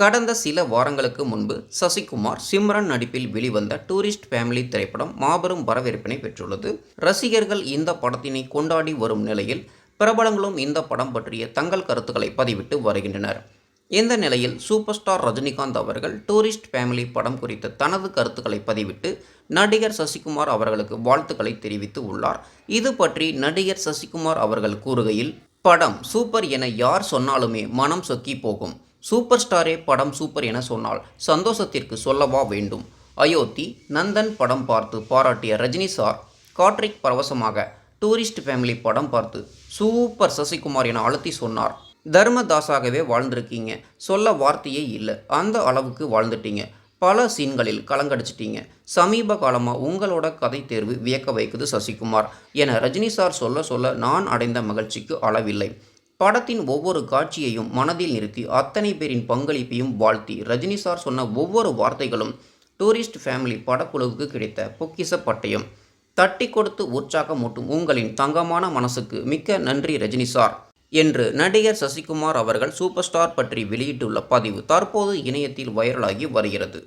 கடந்த சில வாரங்களுக்கு முன்பு சசிகுமார் சிம்ரன் நடிப்பில் வெளிவந்த டூரிஸ்ட் ஃபேமிலி திரைப்படம் மாபெரும் வரவேற்பினை பெற்றுள்ளது. ரசிகர்கள் இந்த படத்தினை கொண்டாடி வரும் நிலையில் பிரபலங்களும் இந்த படம் பற்றிய தங்கள் கருத்துக்களை பதிவிட்டு வருகின்றனர். இந்த நிலையில் சூப்பர் ஸ்டார் ரஜினிகாந்த் அவர்கள் டூரிஸ்ட் ஃபேமிலி படம் குறித்த தனது கருத்துக்களை பதிவிட்டு நடிகர் சசிகுமார் அவர்களுக்கு வாழ்த்துக்களை தெரிவித்து உள்ளார். இது பற்றி நடிகர் சசிகுமார் அவர்கள் கூறுகையில் படம் சூப்பர் என யார் சொன்னாலுமே மனம் சொக்கி போகும். சூப்பர் ஸ்டாரே படம் சூப்பர் என சொன்னால் சந்தோஷத்திற்கு சொல்லவா வேண்டும்? அயோத்தி நந்தன் படம் பார்த்து பாராட்டிய ரஜினி சார் காட்ரிக் பரவசமாக டூரிஸ்ட் ஃபேமிலி படம் பார்த்து சூப்பர் சசிகுமார் என அழுத்தி சொன்னார். தர்மதாஸாகவே வாழ்ந்திருக்கீங்க. சொல்ல வார்த்தையே இல்லை. அந்த அளவுக்கு வாழ்ந்துட்டீங்க. பல சீன்களில் கலங்கடிச்சிட்டீங்க. சமீப காலமாக உங்களோட கதை தேர்வு வியக்க வைக்குது சசிகுமார் என ரஜினி சார் சொல்ல சொல்ல நான் அடைந்த மகிழ்ச்சிக்கு அளவில்லை. படத்தின் ஒவ்வொரு காட்சியையும் மனதில் நிறுத்தி அத்தனை பேரின் பங்களிப்பையும் வாழ்த்தி ரஜினி சார் சொன்ன ஒவ்வொரு வார்த்தைகளும் டூரிஸ்ட் ஃபேமிலி படக்குழுவுக்கு கிடைத்த பொக்கிச பட்டயம். தட்டி கொடுத்து உற்சாகமூட்டும் உங்களின் தங்கமான மனசுக்கு மிக்க நன்றி ரஜினி சார் என்று நடிகர் சசிகுமார் அவர்கள் சூப்பர் ஸ்டார் பற்றி வெளியிட்டுள்ள பதிவு தற்போது இணையத்தில் வைரலாகி வருகிறது.